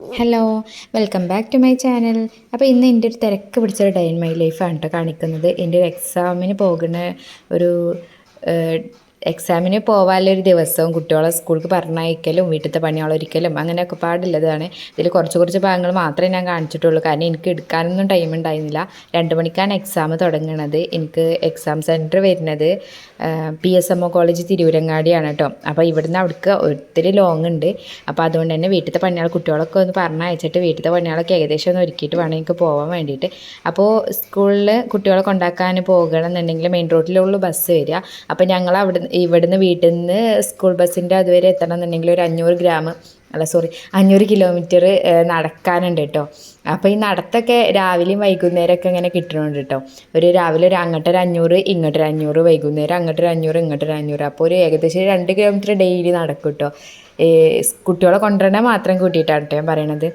Hello welcome back to my channel അപ്പോൾ ഇന്ന് എന്റെ ഒരു തിരക്ക് പിടിച്ചൊരു ഡേ ഇൻ മൈ ലൈഫാണ് കേട്ടോ കാണിക്കുന്നത്. എന്റെ ഒരു എക്സാമിന് പോകുന്ന ഒരു എക്സാമിന് പോകാനുള്ളൊരു ദിവസവും കുട്ടികളെ സ്കൂൾക്ക് പറഞ്ഞയക്കലും വീട്ടിലത്തെ പണികളൊരിക്കലും അങ്ങനെയൊക്കെ പാടുള്ളതാണ്. ഇതിൽ കുറച്ച് കുറച്ച് ഭാഗങ്ങൾ മാത്രമേ ഞാൻ കാണിച്ചിട്ടുള്ളൂ. കാരണം എനിക്ക് എടുക്കാനൊന്നും ടൈം ഉണ്ടായിരുന്നില്ല. രണ്ട് മണിക്കാണ് എക്സാം തുടങ്ങുന്നത് എനിക്ക് എക്സാം സെന്റർ വരുന്നത് P S M O college തിരുവരങ്ങാടിയാണ് കേട്ടോ. അപ്പോൾ ഇവിടുന്ന് അവിടേക്ക് ഒത്തിരി ലോങ് ഉണ്ട്. അപ്പോൾ അതുകൊണ്ട് തന്നെ വീട്ടിലത്തെ പണികൾ കുട്ടികളൊക്കെ ഒന്ന് പറഞ്ഞയച്ചിട്ട് വീട്ടിലത്തെ പണികളൊക്കെ ഏകദേശം ഒന്ന് ഒരുക്കിയിട്ട് വേണം എനിക്ക് പോകാൻ വേണ്ടിയിട്ട്. അപ്പോൾ സ്കൂളിൽ കുട്ടികളെ കൊണ്ടാക്കാൻ പോകണം എന്നുണ്ടെങ്കിൽ മെയിൻ റോഡിലുള്ള ബസ് വരിക. അപ്പോൾ ഞങ്ങൾ അവിടെ ഇവിടുന്ന് വീട്ടിൽ നിന്ന് സ്കൂൾ ബസ്സിന്റെ അതുവരെ എത്തണം എന്നുണ്ടെങ്കിൽ ഒരു അഞ്ഞൂറ് ഗ്രാം അല്ല സോറി അഞ്ഞൂറ് കിലോമീറ്റർ നടക്കാനുണ്ട് കേട്ടോ അപ്പോൾ ഈ നടത്തൊക്കെ രാവിലെയും വൈകുന്നേരമൊക്കെ ഇങ്ങനെ കിട്ടണുണ്ട് കേട്ടോ ഒരു രാവിലെ ഒരു അങ്ങോട്ടൊരു അഞ്ഞൂറ് ഇങ്ങോട്ടൊരു അഞ്ഞൂറ് വൈകുന്നേരം അങ്ങോട്ടൊരു അഞ്ഞൂറ് ഇങ്ങോട്ടൊരു അഞ്ഞൂറ്. അപ്പോൾ ഒരു ഏകദേശം രണ്ട് കിലോമീറ്റർ ഡെയിലി നടക്കും കേട്ടോ കുട്ടികളെ കൊണ്ടുവരണേ മാത്രം കൂട്ടിയിട്ടാണ് കേട്ടോ ഞാൻ പറയണത്.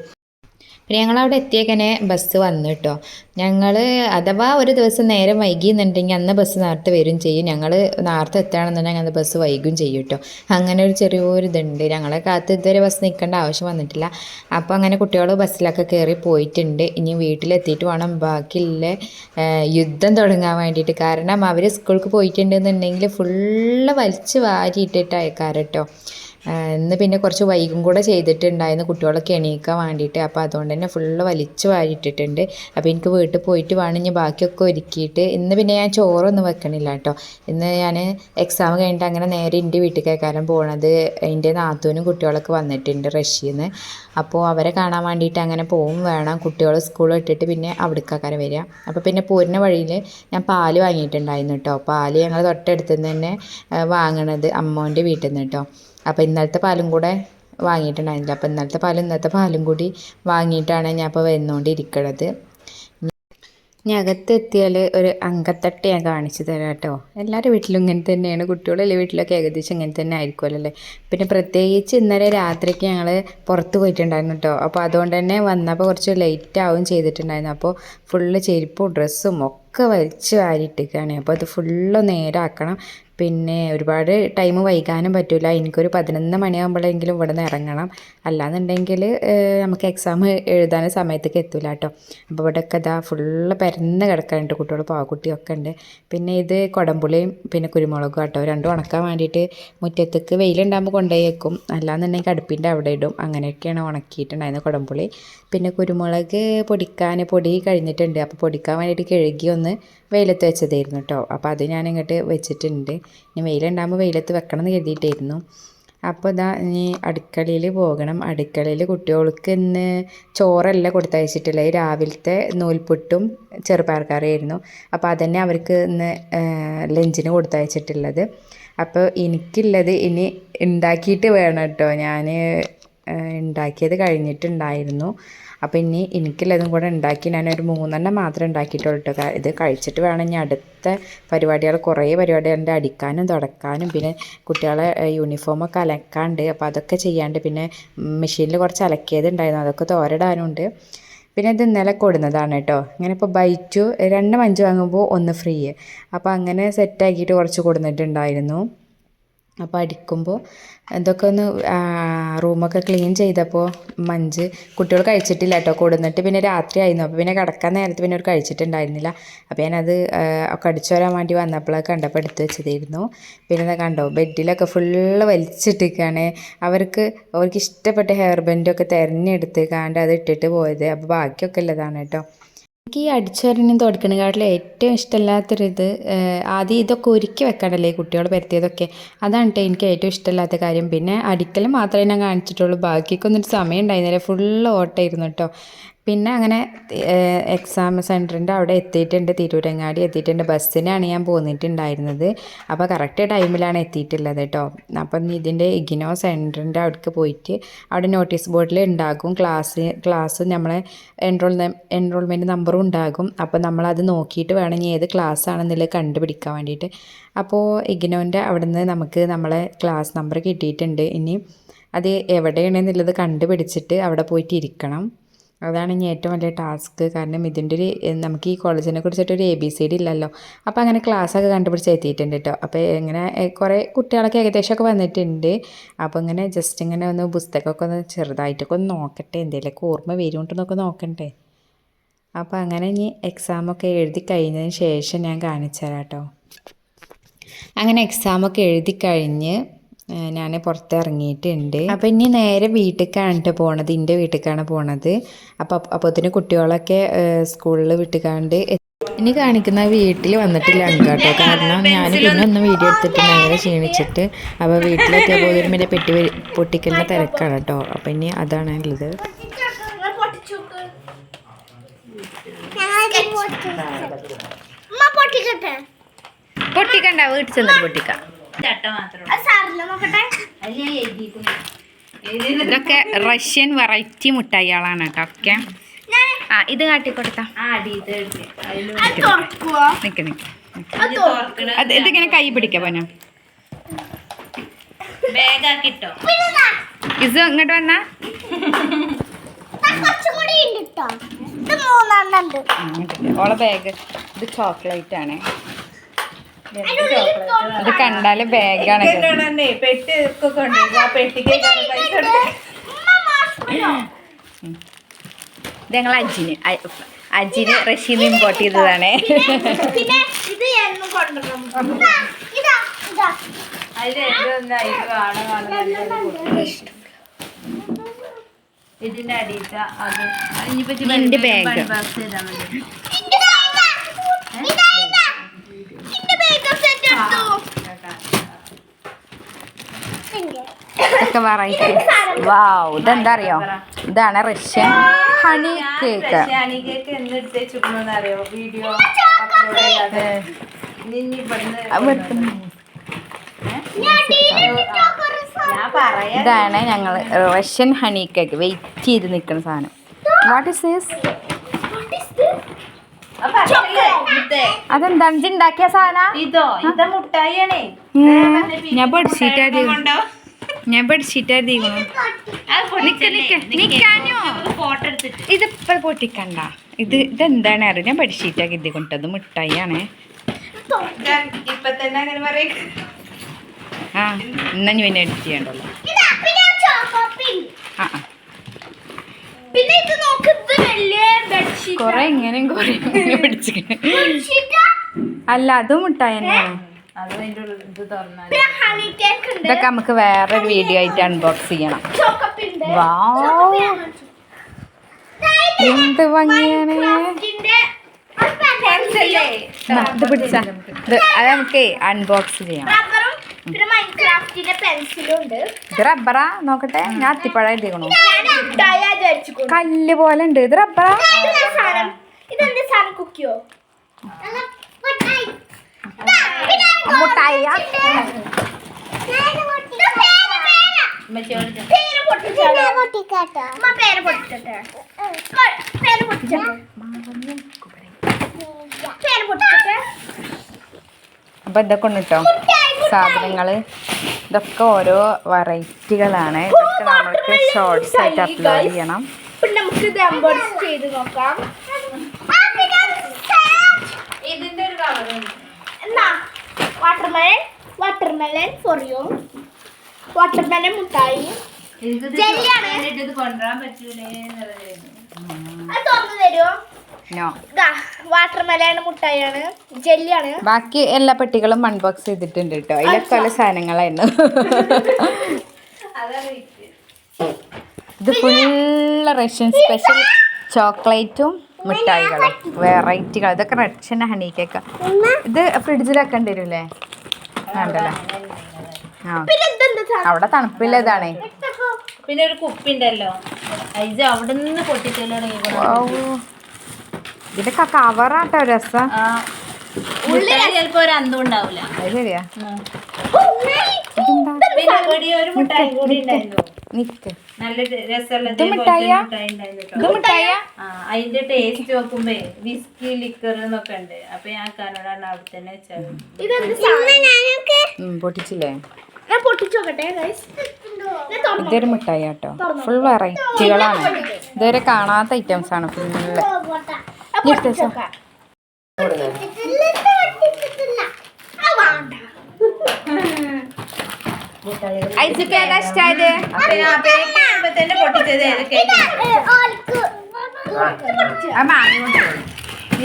പിന്നെ ഞങ്ങളവിടെ എത്തിയേക്കനെ ബസ് വന്നു കേട്ടോ ഞങ്ങൾ അഥവാ ഒരു ദിവസം നേരം വൈകിയെന്നുണ്ടെങ്കിൽ അന്ന് ബസ് നേരത്തെ വരും ചെയ്യും. ഞങ്ങൾ നേരത്തെ എത്തുകയാണെന്നുണ്ടെങ്കിൽ അന്ന് ബസ് വൈകും ചെയ്യും കേട്ടോ അങ്ങനെ ഒരു ചെറിയൊരു ഇതുണ്ട്. ഞങ്ങളെ കാത്ത് ഇതുവരെ ബസ് നിൽക്കേണ്ട ആവശ്യം വന്നിട്ടില്ല. അപ്പോൾ അങ്ങനെ കുട്ടികൾ ബസ്സിലൊക്കെ കയറി പോയിട്ടുണ്ട്. ഇനി വീട്ടിലെത്തിയിട്ട് വേണം. ബാക്കിയുള്ള യുദ്ധം തുടങ്ങാൻ വേണ്ടിയിട്ട്. കാരണം അവർ സ്കൂൾക്ക് പോയിട്ടുണ്ടെന്നുണ്ടെങ്കിൽ ഫുള്ള് വലിച്ച് കേട്ടോ ഇന്ന് പിന്നെ കുറച്ച് വൈകും കൂടെ ചെയ്തിട്ടുണ്ടായിരുന്നു. കുട്ടികളൊക്കെ എണീക്കാൻ വേണ്ടിയിട്ട്. അപ്പോൾ അതുകൊണ്ട് തന്നെ ഫുള്ള് വലിച്ചു വാരിയിട്ടിട്ടുണ്ട്. അപ്പോൾ എനിക്ക് വീട്ടിൽ പോയിട്ട് വേണം ഇനി ബാക്കിയൊക്കെ ഒരുക്കിയിട്ട്. ഇന്ന് പിന്നെ ഞാൻ ചോറൊന്നും വെക്കണില്ല കേട്ടോ. ഇന്ന് ഞാൻ എക്സാം കഴിഞ്ഞിട്ട് അങ്ങനെ നേരെ എന്റെ വീട്ടിലേക്കാരം പോണത്. എന്റെ നാത്തൂനും കുട്ടികളൊക്കെ വന്നിട്ടുണ്ട് റഷ്യയിൽ നിന്ന് അപ്പോൾ അവരെ കാണാൻ വേണ്ടിയിട്ട് അങ്ങനെ പോവും വേണം. കുട്ടികൾ സ്കൂൾ ഇട്ടിട്ട് പിന്നെ അവിടേക്കാരം വരിക. അപ്പോൾ പിന്നെ പോരുന്ന വഴിയിൽ ഞാൻ പാൽ വാങ്ങിയിട്ടുണ്ടായിരുന്നു കേട്ടോ. പാൽ ഞങ്ങൾ തൊട്ടടുത്ത് നിന്ന് തന്നെ വാങ്ങണത് അമ്മോന്റെ വീട്ടിൽ നിന്ന് കേട്ടോ. അപ്പോൾ ഇന്നലത്തെ പാലും കൂടെ വാങ്ങിയിട്ടുണ്ടായിരുന്നില്ല. അപ്പോൾ ഇന്നലത്തെ പാലും ഇന്നത്തെ പാലും കൂടി വാങ്ങിയിട്ടാണ് ഞാൻ ഇപ്പോൾ വന്നുകൊണ്ടിരിക്കണത് ഇനി അകത്തെത്തിയാൽ ഒരു അങ്കത്തട്ട് ഞാൻ കാണിച്ചു തരാം കേട്ടോ. എല്ലാവരുടെ വീട്ടിലും ഇങ്ങനെ തന്നെയാണ്. കുട്ടികളല്ലേ വീട്ടിലൊക്കെ ഏകദേശം ഇങ്ങനെ തന്നെ ആയിരിക്കുമല്ലോ അല്ലേ? പിന്നെ പ്രത്യേകിച്ച് ഇന്നലെ രാത്രിക്ക് ഞങ്ങൾ പുറത്ത് പോയിട്ടുണ്ടായിരുന്നു കേട്ടോ. അപ്പോൾ അതുകൊണ്ട് തന്നെ വന്നപ്പോൾ കുറച്ച് ലേറ്റ് ആവും ചെയ്തിട്ടുണ്ടായിരുന്നു. അപ്പോൾ ഫുള്ള് ചെരുപ്പും ഡ്രസ്സും ഒക്കെ വലിച്ച് വാരിയിട്ടിരിക്കുകയാണ്. അപ്പോൾ അത് ഫുള്ള് നേരാക്കണം. പിന്നെ ഒരുപാട് ടൈം വൈകാനും പറ്റില്ല എനിക്കൊരു പതിനൊന്ന് മണിയാകുമ്പോഴെങ്കിലും ഇവിടെ നിന്ന് ഇറങ്ങണം. അല്ലാന്നുണ്ടെങ്കിൽ നമുക്ക് എക്സാം എഴുതാൻ സമയത്തേക്ക് എത്തില്ല കേട്ടോ. അപ്പോൾ ഇവിടെയൊക്കെ ഇതാ ഫുള്ള് പരന്ന് കിടക്കാനുണ്ട് കുട്ടികൾ പാവക്കുട്ടിയൊക്കെ ഉണ്ട്. പിന്നെ ഇത് കുടമ്പുളിയും പിന്നെ കുരുമുളകും കേട്ടോ രണ്ടും ഉണക്കാൻ വേണ്ടിയിട്ട് മുറ്റത്തേക്ക് വെയിലുണ്ടാകുമ്പോൾ കൊണ്ടുപോയി വെക്കും അല്ലാന്നുണ്ടെങ്കിൽ അടുപ്പിന്റെ അവിടെ ഇടും. അങ്ങനെയൊക്കെയാണ് ഉണക്കിയിട്ടുണ്ടായിരുന്നത് കുടമ്പുളി പിന്നെ കുരുമുളക് പൊടിക്കാൻ പൊടി കഴിഞ്ഞിട്ടുണ്ട്. അപ്പോൾ പൊടിക്കാൻ വേണ്ടിയിട്ട് കഴുകി ഒന്ന് വെയിലത്ത് വെച്ചതായിരുന്നു കേട്ടോ അപ്പോൾ അത് ഞാൻ ഇങ്ങോട്ട് വെച്ചിട്ടുണ്ട്. ഇനി വെയിലുണ്ടാകുമ്പോൾ വെയിലത്ത് വെക്കണം എന്ന് കരുതിയിട്ടായിരുന്നു. അപ്പോൾ ഇതാ ഇനി അടുക്കളയിൽ പോകണം. അടുക്കളയിൽ കുട്ടികൾക്ക് ഇന്ന് ചോറല്ല കൊടുത്തയച്ചിട്ടുള്ളത്. രാവിലത്തെ നൂൽപുട്ടും ചെറുപയർക്കറിയായിരുന്നു അപ്പോൾ അതന്നെ അവർക്ക് ഇന്ന് ലഞ്ചിന് കൊടുത്തയച്ചിട്ടുള്ളത്. അപ്പോൾ എനിക്കുള്ളത് ഇനി ഉണ്ടാക്കിയിട്ട് വേണം കേട്ടോ ഞാൻ ഉണ്ടാക്കിയത് കഴിഞ്ഞിട്ടുണ്ടായിരുന്നു. അപ്പോൾ ഇനി എനിക്കുള്ളതും കൂടെ ഉണ്ടാക്കി ഞാനൊരു മൂന്നെണ്ണം മാത്രമേ ഉണ്ടാക്കിയിട്ടുള്ളൂ കേട്ടോ ഇത് കഴിച്ചിട്ട് വേണം ഇനി അടുത്ത പരിപാടികൾ കുറേ പരിപാടികളുണ്ട് അടിക്കാനും തുടക്കാനും പിന്നെ കുട്ടികളെ യൂണിഫോമൊക്കെ അലക്കാണ്ട് അപ്പോൾ അതൊക്കെ ചെയ്യാണ്ട് പിന്നെ മെഷീനിൽ കുറച്ച് അലക്കിയത് ഉണ്ടായിരുന്നു. അതൊക്കെ തോരടാനുണ്ട്. പിന്നെ ഇത് ഇന്നലെ കൊടുന്നതാണ് കേട്ടോ ഇങ്ങനെ ഇപ്പോൾ ബൈറ്റു രണ്ട് മഞ്ച് വാങ്ങുമ്പോൾ ഒന്ന് ഫ്രീ. അപ്പോൾ അങ്ങനെ സെറ്റാക്കിയിട്ട് കുറച്ച് കൊടുത്തിട്ടുണ്ടായിരുന്നു അപ്പോൾ അടിക്കുമ്പോൾ ഇതൊക്കെ ഒന്ന് റൂമൊക്കെ ക്ലീൻ ചെയ്തപ്പോൾ മഞ്ച് കുട്ടികൾ കഴിച്ചിട്ടില്ല കേട്ടോ കൊടുന്നിട്ട് പിന്നെ രാത്രി ആയിരുന്നു. അപ്പോൾ പിന്നെ കിടക്കാൻ നേരത്ത് പിന്നെ അവർ കഴിച്ചിട്ടുണ്ടായിരുന്നില്ല. അപ്പോൾ ഞാനത് ഒക്കെ അടിച്ചു വരാൻ വേണ്ടി വന്നപ്പോഴൊക്കെ കണ്ടപ്പോൾ എടുത്ത് വെച്ചതായിരുന്നു. പിന്നെ കണ്ടോ ബെഡിലൊക്കെ ഫുള്ള് വലിച്ചിട്ടിരിക്കുകയാണ് അവർക്ക് അവർക്ക് ഇഷ്ടപ്പെട്ട ഹെയർ ബെൻഡൊക്കെ തിരഞ്ഞെടുത്ത് കാണ്ട് അത് ഇട്ടിട്ട് പോയത്. അപ്പോൾ ബാക്കിയൊക്കെ ഉള്ളതാണ് കേട്ടോ. എനിക്ക് ഈ അടിച്ചുവരനും തുടക്കണക്കാട്ടിൽ ഏറ്റവും ഇഷ്ടമില്ലാത്തൊരിത് ആദ്യം ഇതൊക്കെ ഒരുക്കി വെക്കാനല്ലേ കുട്ടികൾ പരത്തിയതൊക്കെ. അതാണ് കേട്ടോ എനിക്ക് ഏറ്റവും ഇഷ്ടമില്ലാത്ത കാര്യം. പിന്നെ അടിക്കൽ മാത്രമേ ഞാൻ കാണിച്ചിട്ടുള്ളൂ. ബാക്കിയൊക്കെ ഒന്നൊരു സമയം ഉണ്ടായിരുന്നില്ല. ഫുള്ള് ഓട്ടമായിരുന്നു കേട്ടോ പിന്നെ അങ്ങനെ എക്സാം സെന്ററിന്റെ അവിടെ എത്തിയിട്ടുണ്ട് തിരൂരങ്ങാടി എത്തിയിട്ടുണ്ട്. ബസ്സിനാണ് ഞാൻ പോന്നിട്ടുണ്ടായിരുന്നത്. അപ്പോൾ കറക്റ്റ് ടൈമിലാണ് എത്തിയിട്ടുള്ളത് കേട്ടോ. അപ്പം ഇതിന്റെ ഇഗ്നോ സെന്ററിന്റെ അവിടേക്ക് പോയിട്ട് അവിടെ നോട്ടീസ് ബോർഡിൽ ഉണ്ടാകും. ക്ലാസ് ക്ലാസ് നമ്മളെ എൻറോൾ എൻറോൾമെന്റ് നമ്പറും ഉണ്ടാകും. അപ്പോൾ നമ്മളത് നോക്കിയിട്ട് വേണം ഏത് ക്ലാസ് ആണെന്നുള്ളത് കണ്ടുപിടിക്കാൻ വേണ്ടിയിട്ട്. അപ്പോൾ ഇഗ്നോന്റെ അവിടെ നിന്ന് നമുക്ക് നമ്മളെ ക്ലാസ് നമ്പർ കിട്ടിയിട്ടുണ്ട്. ഇനി അത് എവിടെയാണെന്നുള്ളത് കണ്ടുപിടിച്ചിട്ട് അവിടെ പോയിട്ട് ഇരിക്കണം. അതാണ് ഇനി ഏറ്റവും വലിയ ടാസ്ക് കാരണം ഇതിന്റെ ഒരു നമുക്ക് ഈ കോളേജിനെ കുറിച്ചിട്ട് ഒരു എ ബി സി ഡി ഇല്ലല്ലോ. അപ്പോൾ അങ്ങനെ ക്ലാസ്സൊക്കെ കണ്ടുപിടിച്ച് എത്തിയിട്ടുണ്ട് കേട്ടോ അപ്പോൾ ഇങ്ങനെ കുറേ കുട്ടികളൊക്കെ ഏകദേശമൊക്കെ വന്നിട്ടുണ്ട്. അപ്പോൾ ഇങ്ങനെ ജസ്റ്റ് ഇങ്ങനെ ഒന്ന് പുസ്തകമൊക്കെ ഒന്ന് ചെറുതായിട്ടൊക്കെ ഒന്ന് നോക്കട്ടെ. എന്തെങ്കിലുമൊക്കെ ഓർമ്മ വരുമുണ്ടെന്നൊക്കെ നോക്കണ്ടേ. അപ്പോൾ അങ്ങനെ ഇനി എക്സാമൊക്കെ എഴുതി കഴിഞ്ഞതിന് ശേഷം ഞാൻ കാണിച്ചു തരാം കേട്ടോ അങ്ങനെ എക്സാമൊക്കെ എഴുതി കഴിഞ്ഞ് ഞാൻ പുറത്തിറങ്ങിയിട്ടുണ്ട്. അപ്പോൾ ഇനി നേരെ വീട്ടിലേക്കാണ് പോണത്. എന്റെ വീട്ടിലേക്കാണ് പോണത്. അപ്പോൾ തന്നെ കുട്ടികളൊക്കെ സ്കൂളിൽ വിട്ടുകാണ്ട് ഇനി കാണിക്കുന്ന വീട്ടിൽ വന്നിട്ടില്ല കേട്ടോ കാരണം ഞാൻ പിന്നെ ഒന്ന് വീഡിയോ എടുത്തിട്ട് നേരെ ക്ഷീണിച്ചിട്ട് അപ്പോൾ വീട്ടിലെത്തിയപ്പോൾ ഒരു മറ്റേ പെട്ടി പൊട്ടിക്കുന്ന പൊട്ടിക്കലിന്റെ തിരക്കാണ് കേട്ടോ അപ്പം ഇനി അതാണ് ഉള്ളത്. പൊട്ടിക്കണ്ട. വീട്ടിൽ ചെന്നിട്ട് പൊട്ടിക്കാം. ഇതൊക്കെ റഷ്യൻ വെറൈറ്റി മുട്ടായികളാണ് കേട്ടോ. ഒക്കെ ഞാൻ ആ ഇത് കാട്ടിക്കൊടുത്താ. നിക്ക് നിക്ക്. അത് ഇതിങ്ങനെ കൈ പിടിക്കാം പോന ഇത്. ഇങ്ങോട്ട് വന്നാ? ഓളെ ബാഗ് ഇത് ചോക്ലേറ്റ് ആണ്. ഇത് കണ്ടാൽ ബാഗാണ് പെട്ടി പെട്ടിക്ക്. ഇത് ഞങ്ങൾ അജിന്. അജിന് റഷ്യന്ന് ഇമ്പോർട്ട് ചെയ്തതാണ്. പിന്നെ ഇത് എന്നും ചെയ്താൽ ഇതാ ഇതാ ഇതാ അതിൽ എഴുതുന്ന ഇത് കാണാൻ കാണുന്ന ഇതിന്റെ അടിയിട്ട അത് ഇനിയിപ്പോ ഇച്ചിരി നിന്റെ വലുതായിട്ട് bag. unbox ചെയ്താ മതി. ഇതാ ഇതാ ഇതാ ഇതാ ഇന്റെ മേക്കപ്പ് സെറ്റ് എടുത്തു ഇങ്ങനെ. ഇതൊക്കെ വെറൈറ്റി വാവ് ഇതെന്താ അറിയോ ഇതാണ് Russian honey cake honey cake അറിയോ വീഡിയോ അപ്ലോഡ് ചെയ്യാതെ ഇതാണ് ഞങ്ങൾ റഷ്യൻ ഹണി കേക്ക് വെയിറ്റ് ചെയ്ത് നിൽക്കുന്ന സാധനം. വാട്ട് ഇസ് ദിസ് ഇജ്ജ് ഉണ്ടാക്കിയ സാധനം? ഇതോ ഇതാ മുട്ടായി ഞാൻ പഠിച്ചിട്ടുണ്ടോ ഞാൻ പഠിച്ചിട്ടായിരുന്നു. അധികം നിക്ക് നിക്ക്. നിക്കാനോ ഫോട്ടോ എടുത്തിട്ട്. ഇത് ഇപ്പൊ പൊട്ടിക്കണ്ട. ഇത് ഇതെന്താണ് അറിയാം? ഞാൻ പഠിച്ചിട്ടാക്കി ഇത് കൊണ്ടത്. മിഠായിയാണ്. ഞാൻ ഇപ്പൊ തന്നെ അങ്ങനെ പറയും. ആ എന്നാ ഞാൻ എഡിറ്റ് ചെയ്യണ്ടല്ലോ. ആ ആ. പിന്നെ ഇത് വലിയ ബെഡ്ഷീറ്റ് കൊറേ ഇങ്ങനെയും കൊറേ ഇങ്ങനെ പിടിച്ചിങ്ങനെ ബെഡ്ഷീറ്റാ അല്ല അതും മുട്ടായി തന്നെയാണ്. ഇതൊക്കെ നമുക്ക് വേറെ വീഡിയോ ആയിട്ട് അൺബോക്സ് ചെയ്യണം. എന്ത് ഭംഗിയാണ്? ഇത് പിടിച്ച. ഇത് അത് നമുക്ക് അൺബോക്സ് ചെയ്യാം. റബ്ബറും പിന്നെ മൈൻക്രാഫ്റ്റിന്റെ പെൻസിലും ഉണ്ട്. ഇത് റബ്ബറാ നോക്കട്ടെ. ഞാൻ അത്തിപ്പഴ എഴുതിക്കണു ഉണ്ടായ കല്ല് പോലെ ഉണ്ട്. ഇത് റബ്ബറാ ഇതെന്താ സാധനം? ഇതെന്താ സാധനം? കുക്കിയോ പൊട്ടിച്ചോട്ടെ. അപ്പൊ ഇതൊക്കെ ഉണ്ട് കേട്ടോ സാധനങ്ങൾ. ഇതൊക്കെ ഓരോ വെറൈറ്റികളാണ്. ഇതൊക്കെ നമ്മൾക്ക് ഷോർട്സ് ആയിട്ട് അപ്ലോഡ് ചെയ്യണം. പിന്നെ നമുക്ക് ഇത് ചെയ്ത് നോക്കാം. ഇതിന്റെ ഒരു കളറുണ്ട് watermelon watermelon for you watermelon മുട്ടായി. അത് തുറന്നു തരുമോ വാട്ടർമെലൻ മുട്ടായിയാണ് ജെല്ലിയാണ്. ബാക്കി എല്ലാ പെട്ടികളും അൺബോക്സ് ചെയ്തിട്ടുണ്ട് കേട്ടോ അതിലൊക്കെ പല സാധനങ്ങളായിരുന്നു. ഇത് ഫുള്ള് റഷ്യൻ സ്പെഷ്യൽ ചോക്ലേറ്റും മിഠായികളും വെറൈറ്റികൾ ഇതൊക്കെ റഷ്യൻ ഹണി കേക്ക് ഇത് വെക്കേണ്ടി വരൂല്ലേ വേണ്ടല്ലേ? ആ. അവിടെ തണുപ്പില്ലതാണ് ഇതൊക്കെ പിന്നെ ഒരു കുപ്പിണ്ടല്ലോ. ഇത് അവിടെ നിന്ന് പൊട്ടിച്ചല്ലോ ഇതിന്റെ കവറാട്ടോ രസം. ചിലപ്പോ ഒരു അന്തം ഉണ്ടാവില്ല അത് ശരിയാ. പിന്നെ ഒരു മുട്ടായി കൂടി ഉണ്ടായിരുന്നു. നിക്ക്. നല്ല രസമുള്ള ഇത് മിഠായിയാ? ഉണ്ടായിരുന്നു ഇത് കേട്ടോ. മിഠായ അതിന്റെ ടേസ്റ്റ് നോക്കുമ്പേ വിസ്കി ലിക്കർ എന്നൊക്കെ ഉണ്ട്. അപ്പൊ ഞാൻ കാനഡാണ് അവിടെ തന്നെ വെച്ചത് പൊട്ടിച്ചില്ലേ? ഞാൻ പൊട്ടിച്ചു നോക്കട്ടെ ഗൈസ് ഇതൊരു മിഠായി കേട്ടോ ഫുൾ വെറൈറ്റികളാണ് പൊട്ടിച്ചു ഇതുവരെ കാണാത്ത ഐറ്റംസ് ആണ് ഫുള്ള് എടുത്തേച്ചോ ഐസിക്ക് ഏതാ ഇഷ്ടായത്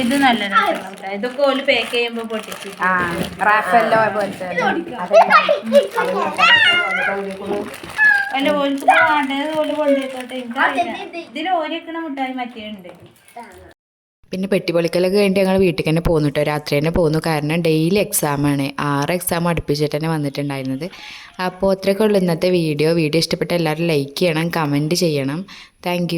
ഇത് നല്ല. ഇതൊക്കെ ഓൽ പാക്ക് ചെയ്യുമ്പോ പൊട്ടിച്ചു. ആ റാഫല്ലോ പോലത്തെ അല്ല ഓൽക്ക് വേണ്ടത് ഓൽ കൊണ്ടുപോയിക്കോട്ടെ. ഇതിൽ ഓരിക്കണ മുട്ടായി മറ്റേ പിന്നെ പെട്ടിപ്പൊളിക്കലൊക്കെ കഴിഞ്ഞിട്ട് ഞങ്ങൾ വീട്ടിൽ തന്നെ പോന്നു കേട്ടോ രാത്രി തന്നെ പോന്നു. കാരണം ഡെയിലി എക്സാമാണ് ആറ് എക്സാം അടുപ്പിച്ചിട്ട് തന്നെ വന്നിട്ടുണ്ടായിരുന്നത്. അപ്പോൾ അത്രയൊക്കെ ഉള്ളൂ ഇന്നത്തെ വീഡിയോ വീഡിയോ ഇഷ്ടപ്പെട്ട എല്ലാവരും ലൈക്ക് ചെയ്യണം കമന്റ് ചെയ്യണം. താങ്ക്